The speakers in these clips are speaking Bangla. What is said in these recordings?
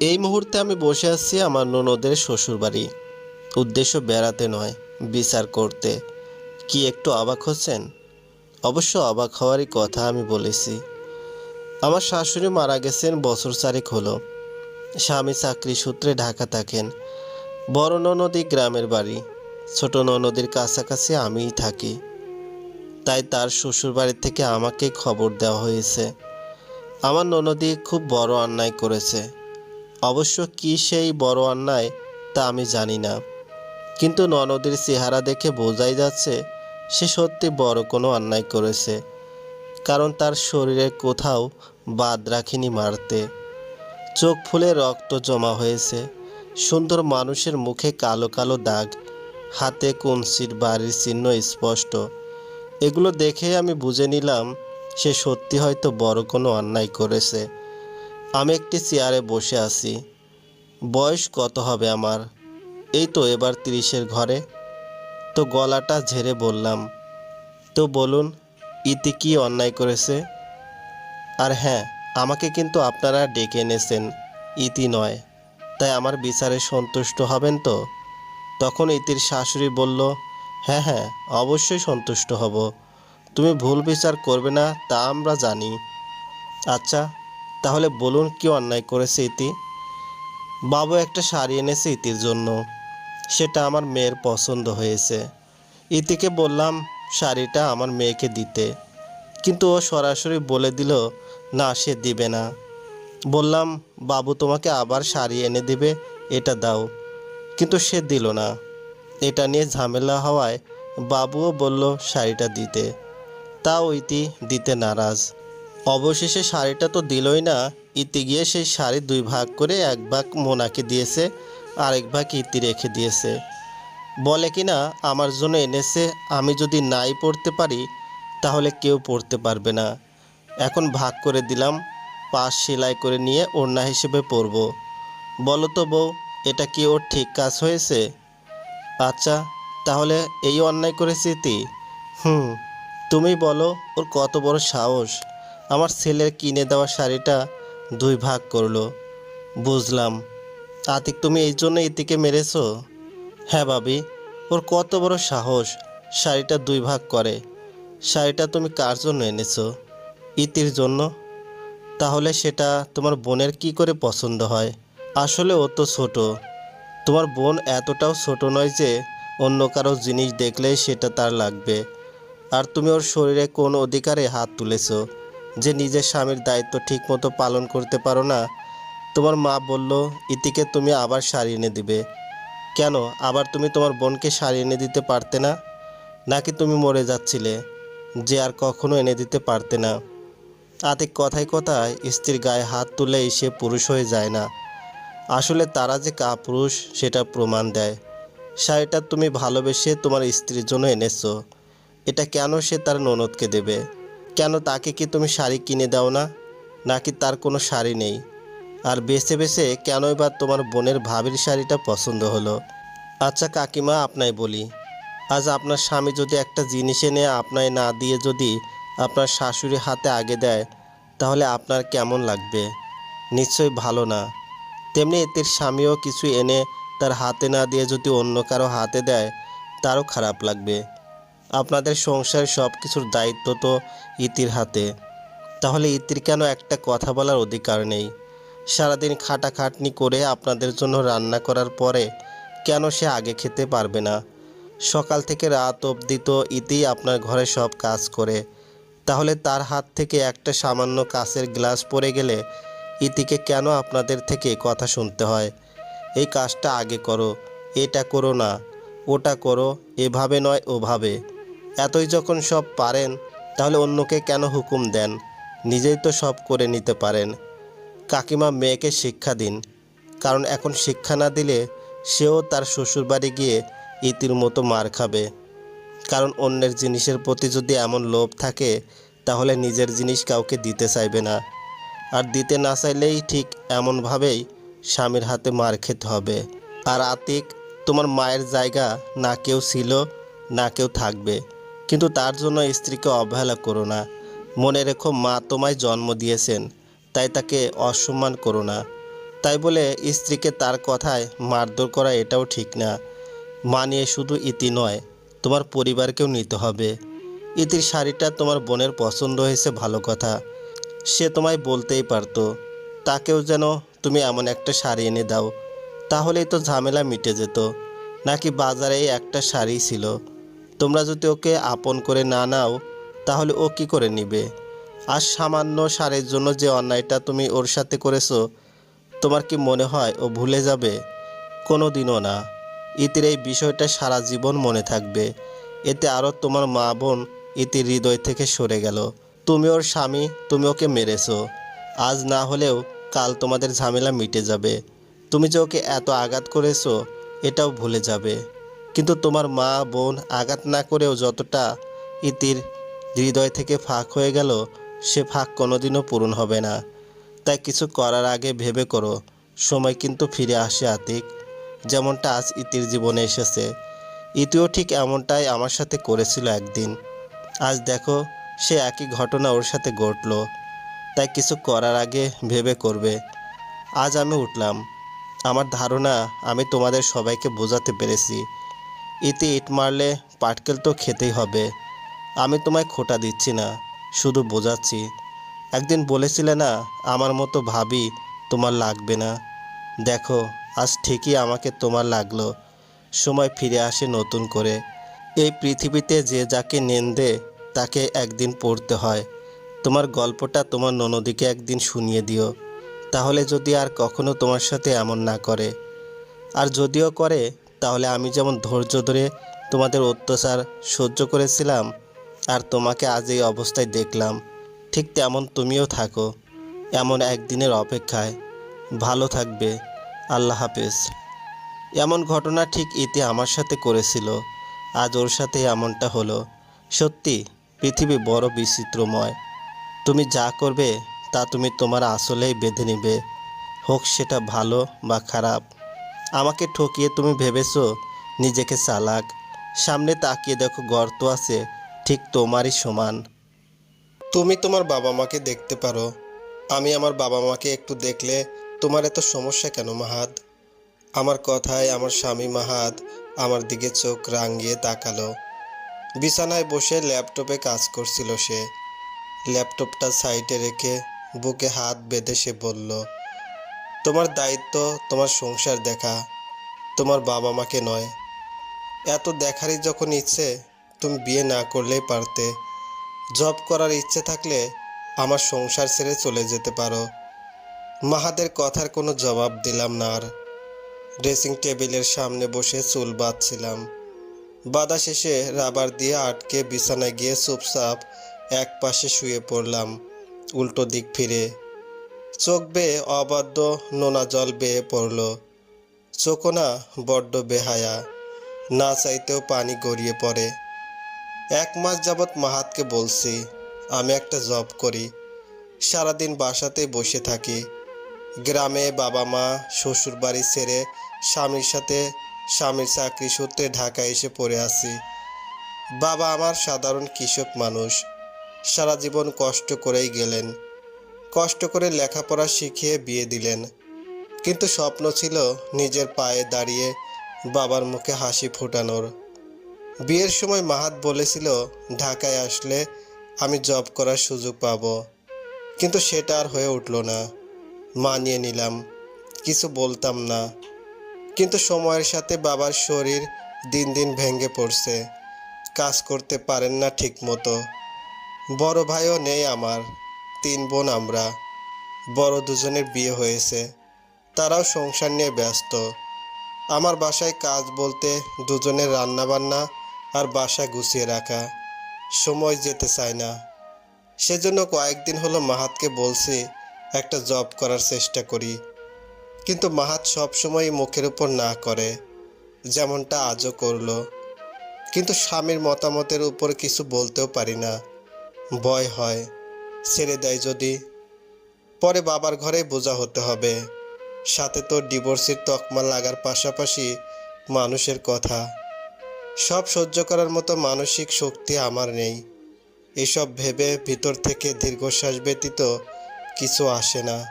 এই মুহূর্তে আমি বসে আছি আমার ননদের শ্বশুরবাড়ি। উদ্দেশ্য বেড়াতে নয়, বিচার করতে। কি একটু অবাক হচ্ছেন? অবশ্য অবাক হওয়ারই কথা আমি বলেছি। আমার শাশুড়ি মারা গেছেন বছর চারেক হলো। স্বামী চাকরি সূত্রে ঢাকা থাকেন। বড় ননদী গ্রামের বাড়ি। ছোট ননদীর কাছাকাছি আমিই থাকি। তাই তার শ্বশুর বাড়ি থেকে আমাকে খবর দেওয়া হয়েছে। আমার ননদী খুব বড় অন্যায় করেছে। অবশ্য কি সেই বড় অন্যায়, তা আমি জানি না। কিন্তু ননদীর চেহারা দেখে বোঝাই যাচ্ছে, সে সত্যি বড় কোনো অন্যায় করেছে। কারণ তার শরীরে কোথাও বাদ রাখিনি মারতে। চোখ ফুলে রক্ত জমা হয়েছে। সুন্দর মানুষের মুখে কালো কালো দাগ। হাতে কঞ্চির বাড়ির চিহ্ন স্পষ্ট। এগুলো দেখে আমি বুঝে নিলাম, সে সত্যি হয়তো বড় কোনো অন্যায় করেছে। আমি একটি চেয়ারে বসে আছি। বয়স কত হবে আমার? এই তো এবার তিরিশের ঘরে। তো গলাটা ঝেড়ে বললাম, তো বলুন, ইতি কি অন্যায় করেছে? আর হ্যাঁ আমাকে কিন্তু আপনারা ডেকে এনেছেন, ইতি নয়। তাই আমার বিচারে সন্তুষ্ট হবেন তো? তখন ইতির শাশুড়ি বলল হ্যাঁ হ্যাঁ অবশ্যই সন্তুষ্ট হব। তুমি ভুল বিচার করবে না, তা আমরা জানি। আচ্ছা তাহলে বলুন কি অন্যায় করেছে ইতি? বাবু একটা শাড়ি এনেছে ইতির জন্য। সেটা আমার মেয়ের পছন্দ হয়েছে। ইতিকে বললাম, শাড়িটা আমার মেয়েকে দিতে। কিন্তু ও সরাসরি বলে দিল, না, সে দিবে না। বললাম, বাবু তোমাকে আবার শাড়ি এনে দিবে, এটা দাও। কিন্তু সে দিল না। এটা নিয়ে ঝামেলা হওয়ায় বাবুও বলল, শাড়িটা দিতে। তাও ইতি দিতে নারাজ। অবশেষে শাড়িটা তো দিলই না। ইতি গিয়ে সেই শাড়ি দুই ভাগ করে এক ভাগ মোনাকে দিয়েছে, আরেক ভাগ ইতি রেখে দিয়েছে। বলে কি না, আমার জন্য এনেছে, আমি যদি নাই পড়তে পারি, তাহলে কেউ পড়তে পারবে না। এখন ভাগ করে দিলাম পাশ সেলাই করে নিয়ে ওড়না হিসেবে পরব। বলো তো বউ, এটা কি ওর ঠিক কাজ হয়েছে? আচ্ছা তাহলে এই অন্যায় করেছে ইতি। হুম, তুমি বলো, ওর কত বড় সাহস? আমার ছেলের কিনে দেওয়া শাড়িটা দুই ভাগ করল। বুঝলাম। আতিক, তুমি এই জন্য ইতিকে মেরেছো? হ্যাঁ ভাবি, ওর কত বড় সাহস। শাড়িটা দুই ভাগ করে। শাড়িটা তুমি কার জন্য এনেছো? ইতির জন্য। তাহলে সেটা তোমার বোনের কি করে পছন্দ হয়? আসলে ও তো ছোট। তোমার বোন এতটাও ছোট নয় যে অন্য কারও জিনিস দেখলেই সেটা তার লাগবে। আর তুমি ওর শরীরে কোন অধিকারে হাত তুলেছো? যে নিজের স্বামীর দায়িত্ব ঠিকমতো পালন করতে পারো না, তোমার মা বলল, ইতিকে তুমি আবার শাড়ি এনে দিবে। কেন? আবার তুমি তোমার বোনকে শাড়ি এনে দিতে পারতে না? নাকি তুমি মরে যাচ্ছিলে, যে আর কখনো এনে দিতে পারতে না? আতিক কথায় কথায় স্ত্রীর গায়ে হাত তুলে সে পুরুষ হয়ে যায় না। আসলে তারা যে কাপুরুষ, সেটা প্রমাণ দেয়। শাড়িটা তুমি ভালোবেসে তোমার স্ত্রীর জন্য এনেছো। এটা কেন সে তার ননদকে দেবে? কেন তাকে কি তুমি শাড়ি কিনে দাও না? নাকি তার কোনো শাড়ি নেই? আর বেছে বেছে কেনই বা তোমার বোনের ভাবির শাড়িটা পছন্দ হলো? আচ্ছা কাকিমা, আপনাই বলি। আজ আপনার স্বামী যদি একটা জিনিস এনে আপনায় না দিয়ে যদি আপনার শাশুড়ি হাতে আগে দেয়, তাহলে আপনার কেমন লাগবে? নিশ্চয়ই ভালো না। তেমনি এতির স্বামীও কিছু এনে তার হাতে না দিয়ে যদি অন্য কারও হাতে দেয়, তারও খারাপ লাগবে। আপনাদের সংসারের সব কিছুর দায়িত্ব তো ইতির হাতে। তাহলে ইতির কেন একটা কথা বলার অধিকার নেই? সারাদিন খাটাখাটনি করে আপনাদের জন্য রান্না করার পরে কেন সে আগে খেতে পারবে না? সকাল থেকে রাত অবধি তো ইতিই আপনার ঘরে সব কাজ করে। তাহলে তার হাত থেকে একটা সামান্য কাঁচের গ্লাস পড়ে গেলে ইতিকে কেন আপনাদের থেকে কথা শুনতে হয়? এই কাজটা আগে করো, এটা করো না, ওটা করো, এভাবে নয়, ওভাবে। এতই যখন সব পারেন, তাহলে অন্যকে কেন হুকুম দেন? নিজেই তো সব করে নিতে পারেন। কাকিমা মেয়েকে শিক্ষা দিন। কারণ এখন শিক্ষা না দিলে সেও তার শ্বশুরবাড়ি গিয়ে ইতির মতো মার খাবে। কারণ অন্যের জিনিসের প্রতি যদি এমন লোভ থাকে, তাহলে নিজের জিনিস কাউকে দিতে চাইবে না। আর দিতে না চাইলেই ঠিক এমনভাবেই স্বামীর হাতে মার খেতে হবে। আর আতিক, তোমার মায়ের জায়গা না কেউ ছিল, না কেউ থাকবে। কিন্তু তার জন্য স্ত্রীকে অবহেলা করো না। মনে রেখো, মা তোমায় জন্ম দিয়েছেন, তাই তাকে অসম্মান করো না। তাই বলে স্ত্রীকে তার কথায় মারধর করা এটাও ঠিক না। মানিয়ে শুধু ইতি নয়, তোমার পরিবারকেও নিতে হবে। ইতির শাড়িটা তোমার বোনের পছন্দ হয়েছে ভালো কথা। সে তোমায় বলতেই পারতো, তাকেও যেন তুমি এমন একটা শাড়ি এনে দাও, তাহলেই তো ঝামেলা মিটে যেত। নাকি বাজারে একটা শাড়ি ছিল। তোমরা যদি ওকে আপন করে না নাও, তাহলে ও কি করে নিবে? আর সামান্য সারের জন্য যে অন্যায়টা তুমি ওর সাথে করেছ, তোমার কি মনে হয় ও ভুলে যাবে? কোনো দিনও না। ইতির এই বিষয়টা সারা জীবন মনে থাকবে। এতে আরও তোমার মা বোন ইতির হৃদয় থেকে সরে গেল। তুমি ওর স্বামী, তুমি ওকে মেরেছো। আজ না হলেও কাল তোমাদের ঝামেলা মিটে যাবে। তুমি যে ওকে এত আঘাত করেছ, এটাও ভুলে যাবে। কিন্তু তোমার মা, বোন আঘাত না করেও যতটা ইতির হৃদয় থেকে ফাঁক হয়ে গেল, সে ফাঁক কোনোদিনও পূরণ হবে না। তাই কিছু করার আগে ভেবে করো, সময় কিন্তু ফিরে আসে আতিক। যেমনটা আজ ইতির জীবনে এসেছে। ইতিও ঠিক এমনটাই আমার সাথে করেছিল একদিন। আজ দেখো, সে একই ঘটনা ওর সাথে ঘটলো। তাই কিছু করার আগে ভেবে করবে। আজ আমি উঠলাম। আমার ধারণা, আমি তোমাদের সবাইকে বোঝাতে পেরেছি। ইতি ইট মারলে পাটকেল তো খেতেই হবে। আমি তোমায় খোটা দিচ্ছি না, শুধু বোঝাচ্ছি। একদিন বলেছিলে না, আমার মতো ভাবি তোমার লাগবে না। দেখো, আজ ঠিকই আমাকে তোমার লাগল। সময় ফিরে আসে নতুন করে। এই পৃথিবীতে যে যাকে নেন্দে তাকে একদিন পড়তে হয়। তোমার গল্পটা তোমার ননদীকে একদিন শুনিয়ে দিও। তাহলে যদি আর কখনো তোমার সাথে এমন না করে। আর যদিও করে তাহলে আমি যেমন ধৈর্য ধরে তোমাদের অত্যাচার সহ্য করেছিলাম আর তোমাকে আজ এই অবস্থায় দেখলাম, ঠিক তেমন তুমিও থাকো, এমন একদিনের অপেক্ষায়। ভালো থাকবে। আল্লাহ হাফেজ। এমন ঘটনা ঠিক ইতি আমার সাথে করেছিল, আজ ওর সাথে এমনটা হলো। সত্যি, পৃথিবী বড় বিচিত্রময়। তুমি যা করবে, তা তুমি তোমার আসলেই বেঁধে নিবে। হোক সেটা ভালো বা খারাপ। আমাকে ঠকিয়ে তুমি ভেবেছো নিজেকে চালাক। সামনে তাকিয়ে দেখো গর্ত আছে, ঠিক তোমারই সমান। তুমি তোমার বাবা মাকে দেখতে পারো। আমি আমার বাবা মাকে একটু দেখলে তোমার এত সমস্যা কেন মাহাদ আমার কথায় আমার স্বামী মাহাদ আমার দিকে চোখ রাঙিয়ে তাকালো। বিছানায় বসে ল্যাপটপে কাজ করছিল সে। ল্যাপটপটা সাইডে রেখে বুকে হাত বেঁধে সে বলল তোমার দায়িত্ব, তোমার সংসার দেখা, তোমার বাবা মাকে নয়। এত দেখারই যখন ইচ্ছে, তুমি বিয়ে না করলেই পারতে। জব করার ইচ্ছে থাকলে আমার সংসার ছেড়ে চলে যেতে পারো। মাহাদের কথার কোনো জবাব দিলাম না আর। ড্রেসিং টেবিলের সামনে বসে চুল বাঁধছিলাম। বাধা শেষে রাবার দিয়ে আটকে বিছানায় গিয়ে চুপচাপ এক পাশে শুয়ে পড়লাম, উল্টো দিক ফিরে। চোখ বেয়ে অবাধ্য নোনা জল বেয়ে পড়ল। চোখও না বড্ড বেহায়া, না চাইতেও পানি গড়িয়ে পড়ে। এক মাস যাবৎ মাহাতকে বলছি, আমি একটা জব করি, সারাদিন বাসাতেই বসে থাকি। গ্রামে বাবা মা শ্বশুর বাড়ি ছেড়ে স্বামীর সাথে, স্বামীর চাকরি সূত্রে ঢাকা এসে পড়ে আছি। বাবা আমার সাধারণ কৃষক মানুষ, সারা জীবন কষ্ট করেই গেলেন। কষ্ট করে লেখাপড়া শিখিয়ে বিয়ে দিলেন। কিন্তু স্বপ্ন ছিল নিজের পায়ে দাঁড়িয়ে বাবার মুখে হাসি ফোটানোর। বিয়ের সময় মাহাত বলেছিল, ঢাকায় আসলে আমি জব করার সুযোগ পাব। কিন্তু সেটা আর হয়ে উঠল না। মানিয়ে নিলাম, কিছু বলতাম না। কিন্তু সময়ের সাথে বাবার শরীর দিন দিন ভেঙে পড়ছে। কাজ করতে পারেন না ঠিক মতো বড় ভাইও নেই আমার। তিন বোন আমরা। বড় দুজনের বিয়ে হয়েছে। তারাও সংসার নিয়ে ব্যস্ত। আমার বাসায় কাজ বলতে দুজনের রান্নাবান্না আর বাসা গুছিয়ে রাখা। সময় যেতে চায় না। সেজন্য কয়েকদিন হলো মাহাতকে বলছি একটা জব করার চেষ্টা করি। কিন্তু মাহাত সবসময় মুখের উপর না করে, যেমনটা আজও করল। কিন্তু স্বামীর মতামতের উপর কিছু বলতেও পারি না। ভয় হয়। ছেড়ে দেয় যদি। পরে বাবার ঘরেই বোঝা হতে হবে। সাথে তো ডিভোর্সের তকমা লাগার পাশাপাশি মানুষের কথা। সব সহ্য করার মতো মানসিক শক্তি আমার নেই। এসব ভেবে ভিতর থেকে দীর্ঘশ্বাস ব্যতীত কিছু আসে না।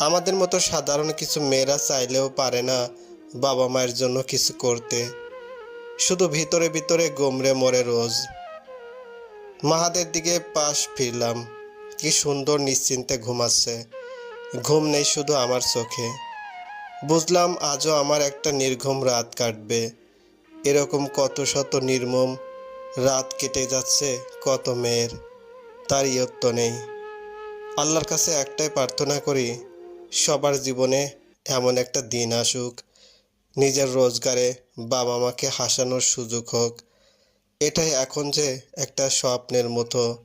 আমাদের মতো সাধারণ কিছু মেয়েরা চাইলেও পারে না বাবা মায়ের জন্য কিছু করতে। শুধু ভিতরে ভিতরে গোমরে মরে রোজ। মাহাদের দিকে পাশ ফিরলাম। কি সুন্দর নিশ্চিন্তে ঘুমাচ্ছে। ঘুম নেই শুধু আমার চোখে। বুঝলাম আজও আমার একটা নির্ঘুম রাত কাটবে। এরকম কত শত নির্মম রাত কেটে যাচ্ছে, কত মেয়ের, তার ইয়ত্ত নেই। আল্লাহর কাছে একটাই প্রার্থনা করি, সবার জীবনে এমন একটা দিন আসুক, নিজের রোজগারে বাবা মাকে হাসানোর সুযোগ হোক। এটাই এখন যে একটা স্বপ্নের মতো